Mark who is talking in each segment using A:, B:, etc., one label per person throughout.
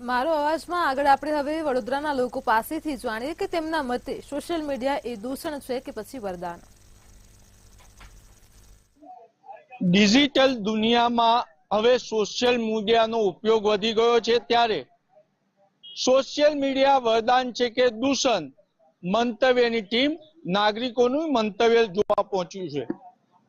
A: મારો અવાજમાં આગળ આપણે હવે વડોદરાના લોકો પાસેથી જાણીએ કે તેમના મતે સોશિયલ મીડિયા એ દૂષણ છે કે પછી વરદાન?
B: ડિજિટલ દુનિયામાં હવે સોશિયલ મીડિયાનો ઉપયોગ વધી ગયો છે ત્યારે સોશિયલ મીડિયા વરદાન છે કે દૂષણ? મંતવ્યની ટીમ નાગરિકોનું મંતવ્ય જોવા પહોંચ્યું છે.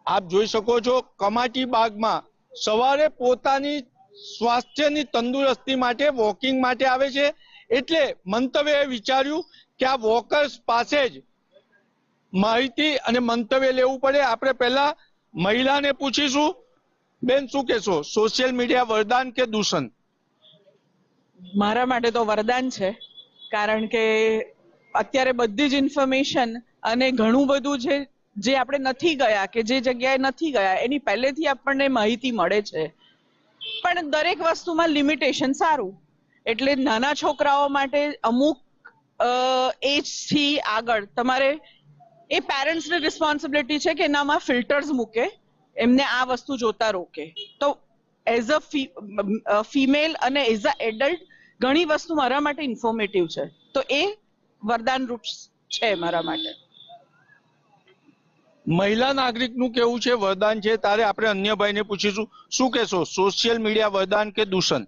B: આપ જોઈ શકો છો કમાટી બાગમાં સવારે પોતાની સ્વાસ્થ્યની તંદુરસ્તી માટે વોકિંગ માટે આવે છે. એટલે મંતવ્યએ વિચાર્યું કે આ વોકર્સ પાસે જ માહિતી અને મંતવ્ય લેવું પડે. આપણે પહેલા મહિલાને પૂછીશું. બેન, શું કહેશો? સોશિયલ મીડિયા વરદાન કે દૂષણ?
C: મારા માટે તો વરદાન છે, કારણ કે અત્યારે બધી જ ઇન્ફોર્મેશન અને ઘણું બધું છે, જે આપણે નથી ગયા કે જે જગ્યાએ નથી ગયા, એની પહેલેથી આપણને માહિતી મળે છે. પણ દરેક વસ્તુમાં લિમિટેશન સારું. એટલે નાના છોકરાઓ માટે અમુક એજથી આગળ તમારે એ પેરેન્ટ્સની રિસ્પોન્સિબિલિટી છે કે એનામાં ફિલ્ટર્સ મૂકે, એમને આ વસ્તુ જોતા રોકે. તો એઝ અ ફિમેલ અને એઝ અ એડલ્ટ ઘણી વસ્તુ મારા માટે ઇન્ફોર્મેટિવ છે. તો એ વરદાન રૂપ છે મારા માટે.
B: મહિલા નાગરિકનું કેવું છે? વરદાન છે? તારે આપણે અન્ય ભાઈને પૂછીશું. શું કહેશો? સોશિયલ મીડિયા વરદાન કે દૂષણ?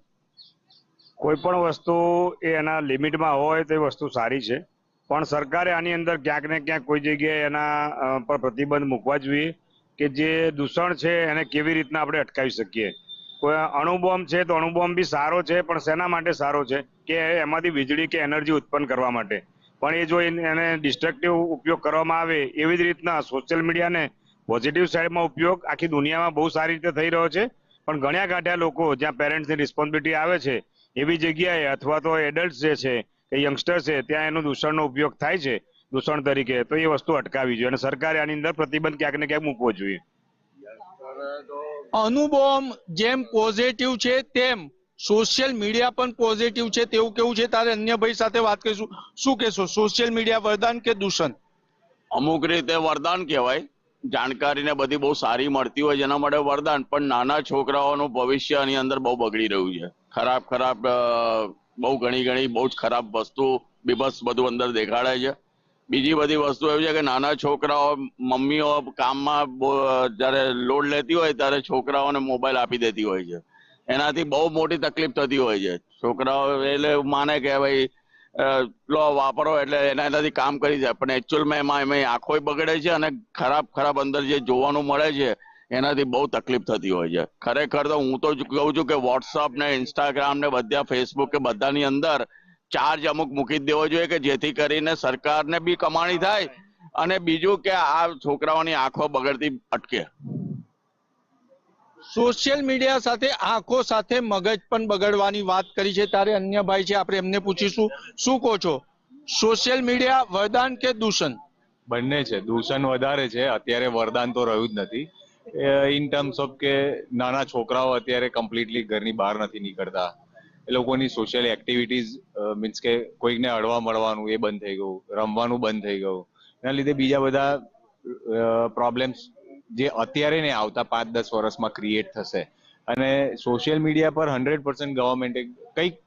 D: કોઈ પણ વસ્તુ એ એના લિમિટમાં હોય તો વસ્તુ સારી છે. પણ સરકારે આની અંદર ક્યાંક ને ક્યાંક કોઈ જગ્યાએ એના પર પ્રતિબંધ મૂકવા જોઈએ કે જે દૂષણ છે એને કેવી રીતના આપણે અટકાવી શકીએ. કોઈ અણુબોમ્બ છે તો અણુબોમ્બ બી સારો છે, પણ શેના માટે સારો છે? કે એમાંથી વીજળી કે એનર્જી ઉત્પન્ન કરવા માટે. પણ એ જો એને ડિસ્ટ્રક્ટિવ ઉપયોગ કરવામાં આવે, એવી જ રીતના સોશિયલ મીડિયાને પોઝિટિવ સાઈડમાં ઉપયોગ આખી દુનિયામાં બહુ સારી રીતે થઈ રહ્યો છે. પણ ગણ્યા ગાંઠ્યા લોકો જ્યાં પેરેન્ટ્સની રિસ્પોન્સિબિલિટી આવે છે, એવી જગ્યાએ અથવા તો એડલ્ટ જે છે, કે યંગસ્ટર છે, ત્યાં એનો દૂષણનો ઉપયોગ થાય છે, દૂષણ તરીકે, તો એ વસ્તુ અટકાવી જોઈએ અને સરકારે આની અંદર પ્રતિબંધ ક્યાંક ને ક્યાંક મૂકવો જોઈએ.
B: અનુબોમ જેમ પોઝિટિવ છે, તેમ સોશિયલ મીડિયા પણ પોઝિટિવ છે, તેવું કેવું છે? તારે અન્ય ભાઈ સાથે વાત કરીશું. શું કહેશો? સોશિયલ મીડિયા વરદાન કે દૂષણ?
E: અમુક રીતે વરદાન કહેવાય. જાણકારી ને બધી બહુ સારી મળતી હોય જેના માટે વરદાન, પણ નાના છોકરાઓનું ભવિષ્ય આની અંદર બહુ બગડી રહ્યું છે. ખરાબ ખરાબ બહુ ઘણી ઘણી બહુ જ ખરાબ વસ્તુ બીભસ બધું અંદર દેખાડે છે. બીજી બધી વસ્તુ એવી છે કે નાના છોકરાઓ, મમ્મીઓ કામમાં જ્યારે લોડ લેતી હોય ત્યારે છોકરાઓને મોબાઈલ આપી દેતી હોય છે. એનાથી બહુ મોટી તકલીફ થતી હોય છે. છોકરાઓ એટલે માને કે ભાઈ લો વાપરો એટલે એના એનાથી કામ કરી જાય. પણ એકચ્યુઅલમાં એમાં એમાં આંખો બગડે છે અને ખરાબ ખરાબ અંદર જે જોવાનું મળે છે, એનાથી બહુ તકલીફ થતી હોય છે. ખરેખર તો હું તો કહું છું કે વોટ્સઅપ ને ઇન્સ્ટાગ્રામ ને બધા ફેસબુક કે બધાની અંદર ચાર્જ અમુક મૂકી દેવો જોઈએ કે જેથી કરીને સરકારને બી કમાણી થાય અને બીજું કે આ છોકરાઓની આંખો બગડતી અટકે.
B: સોશિયલ મીડિયા સાથે આંખો સાથે મગજ પણ બગડવાની વાત કરી છે. ત્યારે અન્ય ભાઈ છે, આપણે એમને પૂછીશું. શું કહો છો? સોશિયલ મીડિયા વરદાન કે દૂષણ?
F: બંને છે. દૂષણ વધારે છે. અત્યારે વરદાન તો રહ્યું જ નથી. ઇન ટર્મ્સ ઓફ કે નાના છોકરાઓ અત્યારે કમ્પ્લીટલી ઘરની બહાર નથી નીકળતા. એ લોકોની સોશિયલ એક્ટિવિટીઝ મીન્સ કે કોઈકને અડવા મળવાનું એ બંધ થઈ ગયું. રમવાનું બંધ થઈ ગયું. એના લીધે બીજા બધા પ્રોબ્લેમ્સ જે અત્યારે ને આવતા પાંચ દસ વર્ષમાં ક્રિએટ થશે. અને સોશિયલ મીડિયા પર હંડ્રેડ પર્સન્ટ ગવર્મેન્ટે કંઈક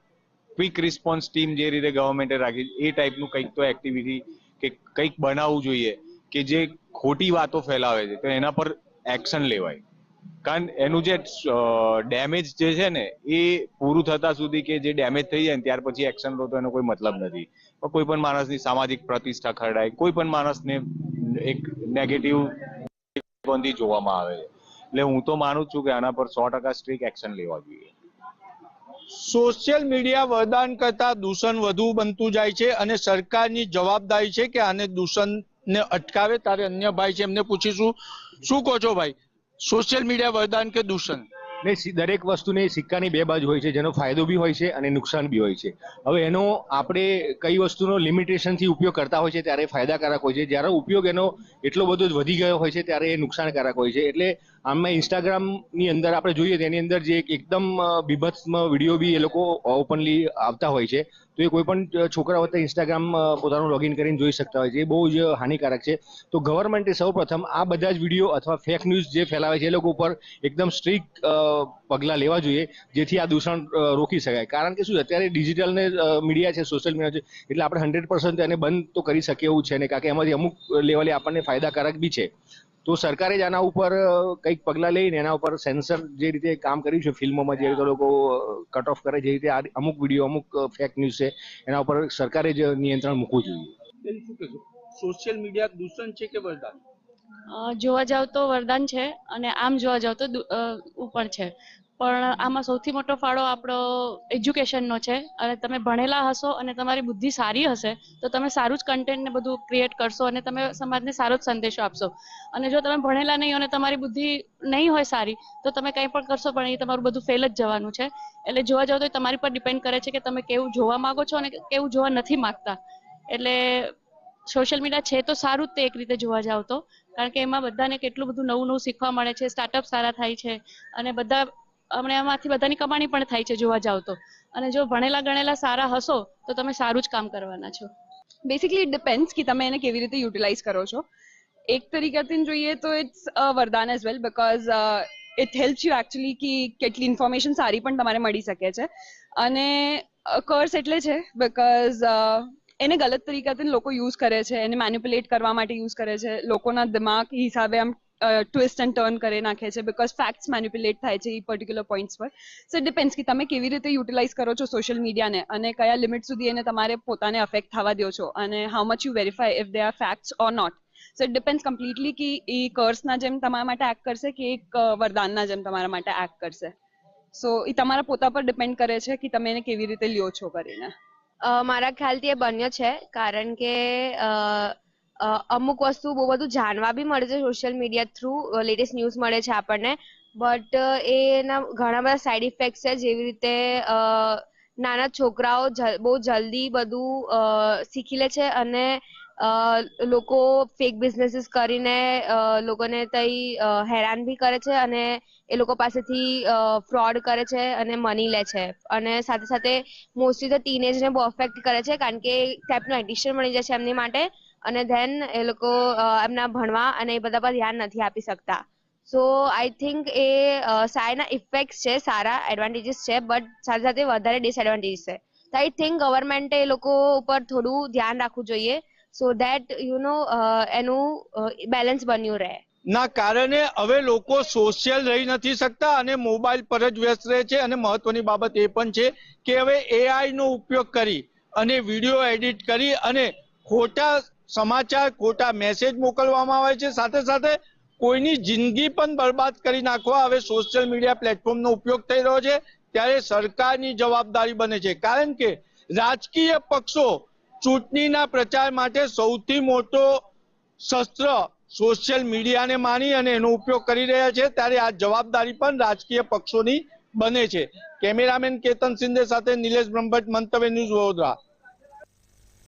F: ક્વિક રિસ્પોન્સ ટીમ જે રીતે ગવર્મેન્ટે રાખી એ ટાઈપનું કંઈક તો એક્ટિવિટી કે કંઈક બનાવવું જોઈએ કે જે ખોટી વાતો ફેલાવે છે, તો એના પર એક્શન લેવાય. કારણ એનું જે ડેમેજ જે છે ને, એ પૂરું થતા સુધી કે જે ડેમેજ થઈ જાય ને, ત્યાર પછી એક્શન લો તો એનો કોઈ મતલબ નથી. પણ કોઈ પણ માણસની સામાજિક પ્રતિષ્ઠા ખરડાય, કોઈ પણ માણસને એક નેગેટિવ દૃષ્ટિકોણથી જોવામાં આવે છે. એટલે હું તો માનું છું કે આના પર સો ટકા સ્ટ્રિક્ટ એક્શન લેવા જોઈએ.
B: સોશિયલ મીડિયા વરદાન કરતા દૂષણ વધુ બનતું જાય છે અને સરકારની જવાબદારી છે કે આને દૂષણને અટકાવે. તારે અન્ય ભાઈ છે એમને પૂછીશું. શું કહો છો ભાઈ? સોશિયલ મીડિયા વરદાન કે દૂષણ?
G: ને દરેક વસ્તુને સિક્કાની બે બાજુ હોય છે, જેનો ફાયદો બી હોય છે અને નુકસાન બી હોય છે. હવે એનો આપણે કઈ વસ્તુનો લિમિટેશનથી ઉપયોગ કરતા હોય છે ત્યારે ફાયદાકારક હોય છે. જ્યારે ઉપયોગ એનો એટલો બધો જ વધી ગયો હોય છે, ત્યારે એ નુકસાનકારક હોય છે. એટલે આમાં ઇન્સ્ટાગ્રામની અંદર આપણે જોઈએ તેની અંદર જે એકદમ બીભત્સમ વીડિયો બી એ લોકો ઓપનલી આવતા હોય છે. તો એ કોઈ પણ છોકરા વખતે ઇન્સ્ટાગ્રામ પોતાનું લોગિન કરીને જોઈ શકતા હોય છે. એ બહુ જ હાનિકારક છે. તો ગવર્મેન્ટે સૌ પ્રથમ આ બધા જ વીડિયો અથવા ફેક ન્યૂઝ જે ફેલાવે છે એ લોકો ઉપર એકદમ સ્ટ્રિક્ટ પગલાં લેવા જોઈએ, જેથી આ દૂષણ રોકી શકાય. કારણ કે શું અત્યારે ડિજિટલ ને મીડિયા છે સોશિયલ મીડિયા છે, એટલે આપણે હંડ્રેડ પર્સન્ટ એને બંધ તો કરી શકીએ એવું છે ને કારણ કે એમાંથી અમુક લેવલે આપણને ફાયદાકારક બી છે. તો સરકારે જ આના ઉપર કંઈક પગલાં લઈને એના ઉપર સેન્સર જે રીતે કામ કર્યું છે ફિલ્મોમાં જે રીતે લોકો કટ ઓફ કરે જે રીતે અમુક વીડિયો અમુક ફેક ન્યૂઝ છે એના ઉપર સરકારે જ નિયંત્રણ મૂકવું જોઈએ.
B: સોશિયલ મીડિયા દૂષણ છે કે વરદાન?
H: જોવા જાવ તો વરદાન છે અને આમ જોવા જાવ તો ઉપર છે. પણ આમાં સૌથી મોટો ફાળો આપણો એજ્યુકેશનનો છે. અને તમે ભણેલા હશો અને તમારી બુદ્ધિ સારી હશે, તો તમે સારું જ કન્ટેન્ટ ને બધું ક્રિએટ કરશો અને તમે સમાજને સારો જ સંદેશો આપશો. અને જો તમે ભણેલા નહીં અને તમારી બુદ્ધિ નહીં હોય સારી, તો તમે કંઈ પણ કરશો પણ એ તમારું બધું ફેલ જ જવાનું છે. એટલે જોવા જાવ તો તમારી પર ડિપેન્ડ કરે છે કે તમે કેવું જોવા માંગો છો અને કેવું જોવા નથી માંગતા. એટલે સોશિયલ મીડિયા છે તો સારું જ તે એક રીતે જોવા જાવ તો. કારણ કે એમાં બધાને કેટલું બધું નવું નવું શીખવા મળે છે સ્ટાર્ટઅપ સારા થાય છે. અને બધા હમણાં એમાંથી બધાની કમાણી પણ થાય છે જોવા જાવ તો. અને જો ભણેલા ગણેલા સારા હશો, તો તમે સારું જ કામ કરવાના છો.
I: બેસિકલી ઇટ ડિપેન્ડ્સ કે તમે એને કેવી રીતે યુટિલાઇઝ કરો છો. એક તરીકાથી જોઈએ તો ઇટ્સ અ, વરદાન as well because it helps you actually કે કેટલી ઇન્ફોર્મેશન સારી પણ તમારે મળી શકે છે. અને કર્સ એટલે છે બીકોઝ એને ગલત તરીકેથી લોકો યુઝ કરે છે, એને મેન્યુપ્યુલેટ કરવા માટે યુઝ કરે છે. લોકોના દિમાગ હિસાબે આમ ટ્વિસ્ટ એન્ડ ટર્ન કરી નાખે છે બિકોઝ ફેક્ટ્સ મેન્યુપ્યુલેટ થાય છે એ પર્ટિક્યુલર પોઈન્ટ્સ પર. સો ઇટ ડિપેન્ડ્સ કે તમે કેવી રીતે યુટિલાઇઝ કરો છો સોશિયલ મીડિયાને અને કયા લિમિટ સુધી એને તમારે પોતાને અફેક્ટ થવા દો છો અને how much you verify if they are facts or not so it depends completely કે એ કર્સના જેમ તમારા માટે એક્ટ કરશે કે એક વરદાનના જેમ તમારા માટે એક્ટ કરશે. સો એ તમારા પોતા પર ડિપેન્ડ કરે છે કે તમે એને કેવી રીતે લ્યો છો કરીને.
J: મારા ખ્યાલથી એ બન્યો છે કારણ કે અમુક વસ્તુ બહુ બધું જાણવા બી મળે છે social media through latest news મળે છે આપણને. બટ એના ઘણા બધા સાઈડ ઇફેક્ટ છે જેવી રીતે નાના છોકરાઓ બહુ જલ્દી બધું શીખી લે છે અને લોકો ફેક બિઝનેસીસ કરીને લોકોને તઈ હેરાન બી કરે છે અને એ લોકો પાસેથી ફ્રોડ કરે છે અને મની લે છે. અને સાથે સાથે મોસ્ટલી તો ટીનેજને બહુ અફેક્ટ કરે છે કારણ કે ટાઈપનું એડિક્શન બની જાય છે એમની માટે. અને ધેન એ લોકો એમના ભણવા અને એ બધા પર ધ્યાન નથી આપી શકતા. સો આઈ થિંક એ અ, સાયના ઇફેક્ટ્સ છે સારા એડવાન્ટેજીસ છે બટ સાથે સાથે વધારે ડિસએડવાન્ટેજીસ છે. તો આઈ થિંક ગવર્મેન્ટે એ લોકો ઉપર થોડું ધ્યાન રાખવું જોઈએ સો દેટ યુ નો એનું બેલેન્સ બન્યું રહે.
B: ના કારણે હવે લોકો સોશિયલ રહી નથી શકતા અને મોબાઈલ પર જ વ્યસ્ત રહે છે અને મહત્વની બાબત એ પણ છે કે હવે એઆઈ નો ઉપયોગ કરી અને વીડિયો એડિટ કરી અને ખોટા સમાચાર ખોટા મેસેજ મોકલવામાં આવે છે. સાથે સાથે કોઈની જિંદગી પણ બરબાદ કરી નાખવા હવે સોશિયલ મીડિયા પ્લેટફોર્મનો ઉપયોગ થઈ રહ્યો છે. ત્યારે સરકારની જવાબદારી બને છે. કારણ કે રાજકીય પક્ષો ચૂંટણીના પ્રચાર માટે સૌથી મોટો શસ્ત્ર સોશિયલ મીડિયાને માની અને એનો ઉપયોગ કરી રહ્યા છે. ત્યારે આ જવાબદારી પણ રાજકીય પક્ષોની બને છે. કેમેરામેન કેતન સિંધે સાથે નિલેશ બ્રહ્મભટ્ટ, મંતવ્ય ન્યૂઝ વડોદરા.